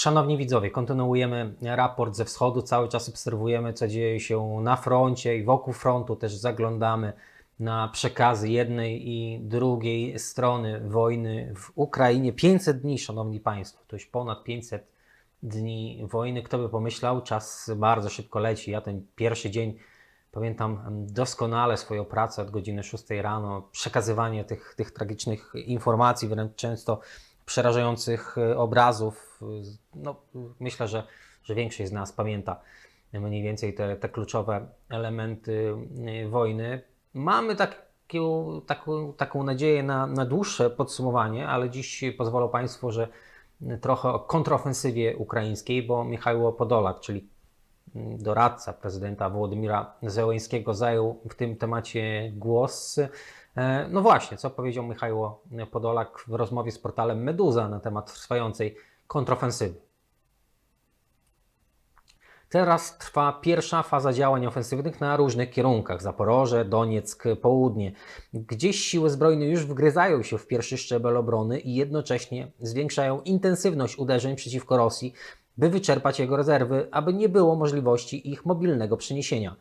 Szanowni widzowie, kontynuujemy raport ze wschodu. Cały czas obserwujemy, co dzieje się na froncie i wokół frontu. Też zaglądamy na przekazy jednej i drugiej strony wojny w Ukrainie. 500 dni, szanowni państwo, to już ponad 500 dni wojny. Kto by pomyślał, czas bardzo szybko leci. Ja ten pierwszy dzień pamiętam doskonale swoją pracę od godziny 6 rano, przekazywanie tych, tych tragicznych informacji, wręcz często przerażających e, obrazów. No, myślę, że, że większość z nas pamięta mniej więcej te, te kluczowe elementy e, wojny. Mamy taką, taką, taką nadzieję na, na dłuższe podsumowanie, ale dziś pozwolą Państwo, że trochę o kontrofensywie ukraińskiej, bo Michał Podolak, czyli doradca prezydenta Wołodymira Zełęńskiego, zajął w tym temacie głos. E, No właśnie, co powiedział Michał Podolak w rozmowie z portalem Meduza na temat trwającej kontrofensywy. Teraz trwa pierwsza faza działań ofensywnych na różnych kierunkach Zaporoże, Donieck, Południe. Gdzieś siły zbrojne już wgryzają się w pierwszy szczebel obrony i jednocześnie zwiększają intensywność uderzeń przeciwko Rosji, by wyczerpać jego rezerwy, aby nie było możliwości ich mobilnego przeniesienia.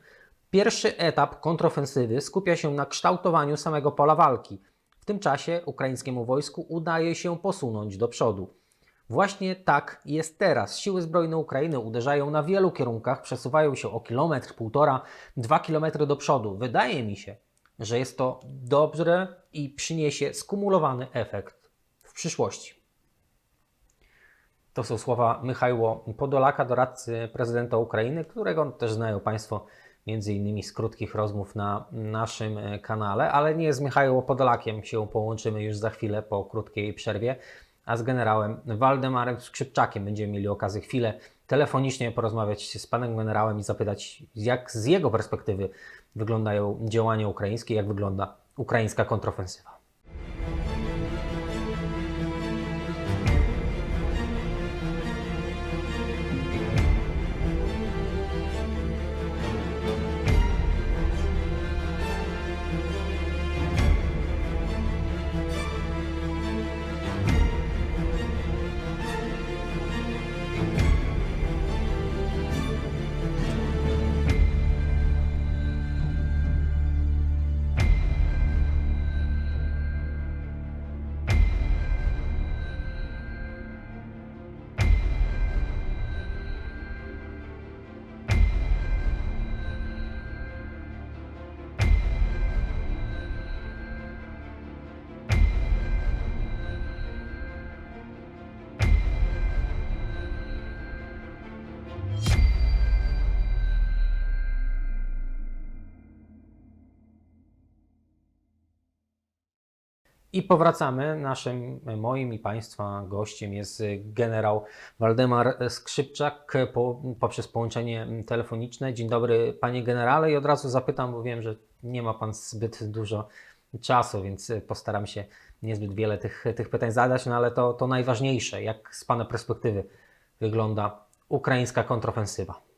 Pierwszy etap kontrofensywy skupia się na kształtowaniu samego pola walki. W tym czasie ukraińskiemu wojsku udaje się posunąć do przodu. Właśnie tak jest teraz. Siły zbrojne Ukrainy uderzają na wielu kierunkach, przesuwają się o kilometr, półtora, dwa kilometry do przodu. Wydaje mi się, że jest to dobre i przyniesie skumulowany efekt w przyszłości. To są słowa Michała Podolaka, doradcy prezydenta Ukrainy, którego też znają Państwo między innymi z krótkich rozmów na naszym e, kanale, ale nie z Michałem Podolakiem się połączymy już za chwilę po krótkiej przerwie, a z generałem Waldemarem Skrzypczakiem będziemy mieli okazję chwilę telefonicznie porozmawiać z panem generałem i zapytać, jak z jego perspektywy wyglądają działania ukraińskie, jak wygląda ukraińska kontrofensywa. I powracamy. Naszym, moim i Państwa gościem jest generał Waldemar Skrzypczak po, poprzez połączenie telefoniczne. Dzień dobry, panie generale. I od razu zapytam, bo wiem, że nie ma pan zbyt dużo czasu, więc postaram się niezbyt wiele tych, tych pytań zadać, no ale to, to najważniejsze. Jak z pana perspektywy wygląda ukraińska kontrofensywa?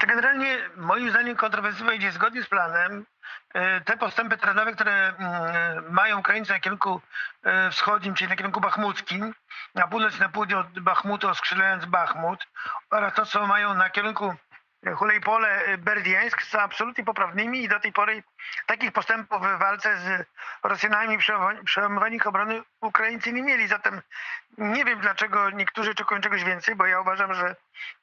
Znaczy generalnie moim zdaniem kontrofensywa idzie zgodnie z planem. E, Te postępy terenowe, które mm, mają Ukraińcy na kierunku e, wschodnim, czyli na kierunku bachmuckim, na północ na południe od Bachmutu, oskrzydlając Bachmut, oraz to, co mają na kierunku Hulejpole, e, Berdiańsk, są absolutnie poprawnymi i do tej pory takich postępów w walce z Rosjanami przełamywa- przełamywania ich obrony Ukraińcy nie mieli. Zatem nie wiem, dlaczego niektórzy oczekują czegoś więcej, bo ja uważam, że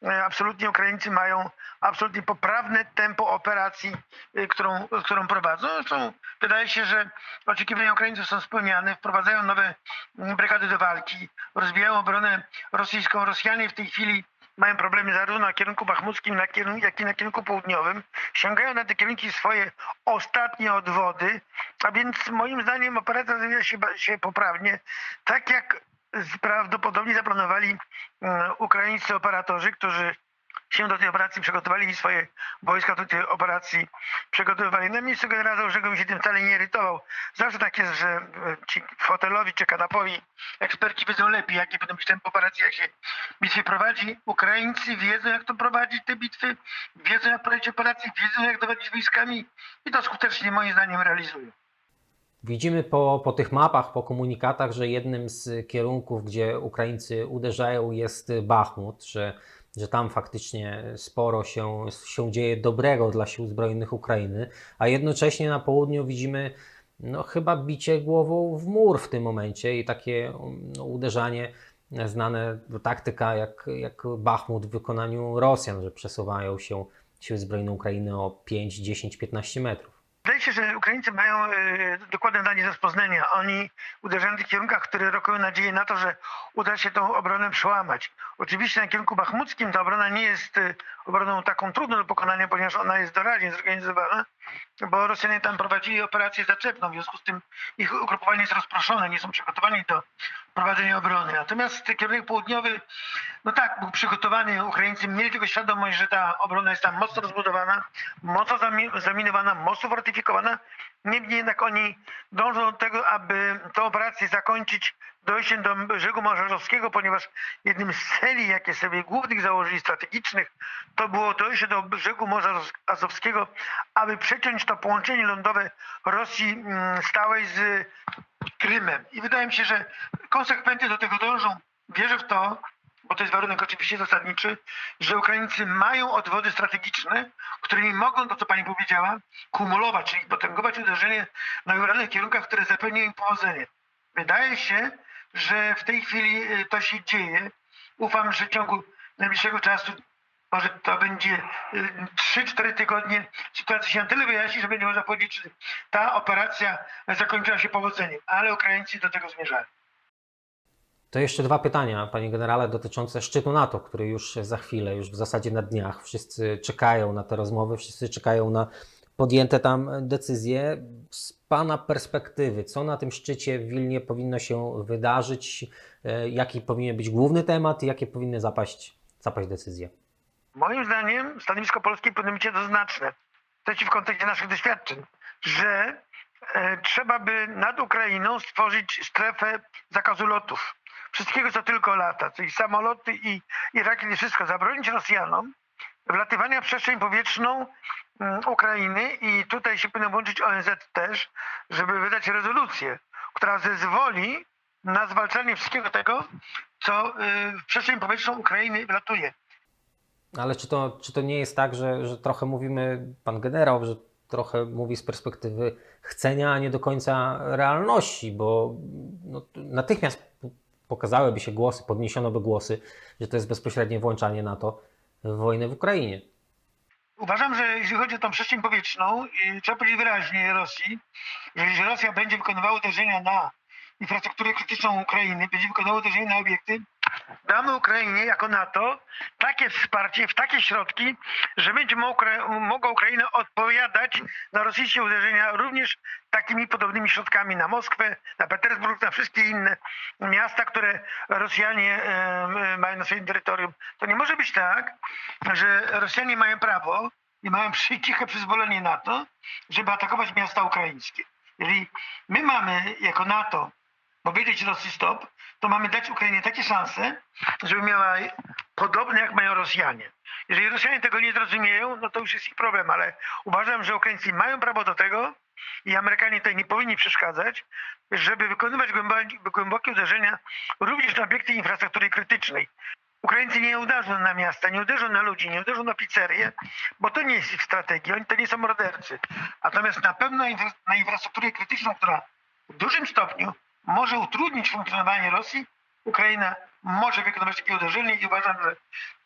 e, absolutnie Ukraińcy mają absolutnie poprawne tempo operacji, y, którą, którą prowadzą. Zresztą wydaje się, że oczekiwania Ukraińców są spełniane, wprowadzają nowe mm, brygady do walki, rozwijają obronę rosyjską. Rosjanie w tej chwili mają problemy zarówno na kierunku bachmuckim, jak i na kierunku południowym. Sięgają na te kierunki swoje ostatnie odwody, a więc moim zdaniem operacja rozwija się, się poprawnie, tak jak prawdopodobnie zaplanowali mm, ukraińscy operatorzy, którzy się do tej operacji przygotowali i swoje wojska do tej operacji przygotowywali. Na miejscu generała Załużnego mi się tym wcale nie irytował. Zawsze tak jest, że e, ci fotelowi czy kanapowi eksperci wiedzą lepiej, jakie będą być tempo operacji, jak się bitwy prowadzi. Ukraińcy wiedzą, jak to prowadzić te bitwy, wiedzą, jak prowadzić operacje, wiedzą, jak dowodzić wojskami i to skutecznie moim zdaniem realizują. Widzimy po, po tych mapach, po komunikatach, że jednym z kierunków, gdzie Ukraińcy uderzają, jest Bachmut, że, że tam faktycznie sporo się, się dzieje dobrego dla sił zbrojnych Ukrainy, a jednocześnie na południu widzimy no, chyba bicie głową w mur w tym momencie i takie no, uderzanie znane, taktyka jak, jak Bachmut w wykonaniu Rosjan, że przesuwają się siły zbrojne Ukrainy o 5, 10, 15 metrów. Wydaje się, że Ukraińcy mają e, dokładne zdanie rozpoznania. Oni uderzają w tych kierunkach, które rokują nadzieję na to, że uda się tą obronę przełamać. Oczywiście na kierunku bachmuckim ta obrona nie jest obroną taką trudną do pokonania, ponieważ ona jest doraźnie zorganizowana, bo Rosjanie tam prowadzili operację zaczepną, w związku z tym ich ugrupowanie jest rozproszone, nie są przygotowani do prowadzenia obrony. Natomiast kierunek południowy, no tak, był przygotowany. Ukraińcy mieli tylko świadomość, że ta obrona jest tam mocno rozbudowana, mocno zami- zaminowana, mocno fortyfikowana. Niemniej jednak oni dążą do tego, aby tę operację zakończyć dojściem do brzegu Morzowskiego, ponieważ jednym z celi, jakie sobie głównych założyli strategicznych, to było dojście do brzegu Morza Azowskiego, aby przeciąć to połączenie lądowe Rosji mm, stałej z Krymem. I wydaje mi się, że konsekwentnie do tego dążą. Wierzę w to, bo to jest warunek oczywiście zasadniczy, że Ukraińcy mają odwody strategiczne, którymi mogą, to co pani powiedziała, kumulować, czyli potęgować uderzenie na wybranych kierunkach, które zapewnią im powodzenie. Wydaje się, że w tej chwili y, to się dzieje. Ufam, że w ciągu najbliższego czasu, może to będzie y, 3-4 tygodnie, sytuacja się na tyle wyjaśni, że będzie można powiedzieć, że ta operacja zakończyła się powodzeniem, ale Ukraińcy do tego zmierzają. To jeszcze dwa pytania, panie generale, dotyczące szczytu NATO, który już za chwilę, już w zasadzie na dniach. Wszyscy czekają na te rozmowy, wszyscy czekają na podjęte tam decyzje. Z pana perspektywy, co na tym szczycie w Wilnie powinno się wydarzyć? E, Jaki powinien być główny temat i jakie powinny zapaść, zapaść decyzje? Moim zdaniem stanowisko Polski powinno być jednoznaczne. To w kontekście naszych doświadczeń, że e, trzeba by nad Ukrainą stworzyć strefę zakazu lotów. Wszystkiego, co tylko lata, czyli samoloty i, i rakiety, wszystko. Zabronić Rosjanom wlatywania w przestrzeń powietrzną mm, Ukrainy i tutaj się powinno włączyć ONZ też, żeby wydać rezolucję, która zezwoli na zwalczanie wszystkiego tego, co y, w przestrzeń powietrzną Ukrainy wlatuje. Ale czy to, czy to nie jest tak, że, że trochę mówimy, pan generał, że trochę mówi z perspektywy chcenia, a nie do końca realności, bo no, natychmiast pokazałyby się głosy, podniesiono by głosy, że to jest bezpośrednie włączanie NATO w wojnę w Ukrainie. Uważam, że jeśli chodzi o tą przestrzeń powietrzną, i trzeba powiedzieć wyraźnie Rosji, że jeżeli Rosja będzie wykonywała uderzenia na infrastrukturę krytyczną Ukrainy, będzie wykonywała uderzenia na obiekty, damy Ukrainie jako NATO takie wsparcie, w takie środki, że będzie mogła, Ukraina odpowiadać na rosyjskie uderzenia również takimi podobnymi środkami na Moskwę, na Petersburg, na wszystkie inne miasta, które Rosjanie mają na swoim terytorium. To nie może być tak, że Rosjanie mają prawo i mają ciche przyzwolenie na to, żeby atakować miasta ukraińskie. Jeżeli my mamy jako NATO powiedzieć Rosji stop, to mamy dać Ukrainie takie szanse, żeby miała podobne jak mają Rosjanie. Jeżeli Rosjanie tego nie zrozumieją, no to już jest ich problem, ale uważam, że Ukraińcy mają prawo do tego i Amerykanie tutaj nie powinni przeszkadzać, żeby wykonywać głębokie, uderzenia również na obiekty infrastruktury krytycznej. Ukraińcy nie uderzą na miasta, nie uderzą na ludzi, nie uderzą na pizzerie, bo to nie jest ich strategia, oni to nie są mordercy. Natomiast na pewno na infrastrukturę krytyczną, która w dużym stopniu może utrudnić funkcjonowanie Rosji, Ukraina może wykonywać takie uderzenie i uważam, że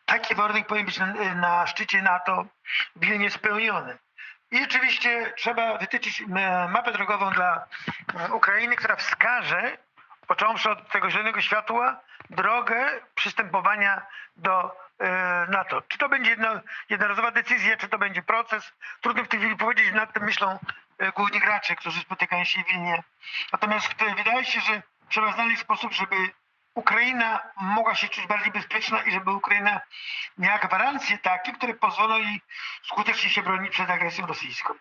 taki warunek powinien być na, na szczycie NATO w Wilnie spełniony. I oczywiście trzeba wytyczyć m, mapę drogową dla m, Ukrainy, która wskaże, począwszy od tego zielonego światła, drogę przystępowania do e, NATO. Czy to będzie jedno, jednorazowa decyzja, czy to będzie proces? Trudno w tej chwili powiedzieć, nad tym myślą e, główni gracze, którzy spotykają się w Wilnie. Natomiast e, wydaje się, że trzeba znaleźć sposób, żeby Ukraina mogła się czuć bardziej bezpieczna i żeby Ukraina miała gwarancje takie, które pozwolą jej skutecznie się bronić przed agresją rosyjską.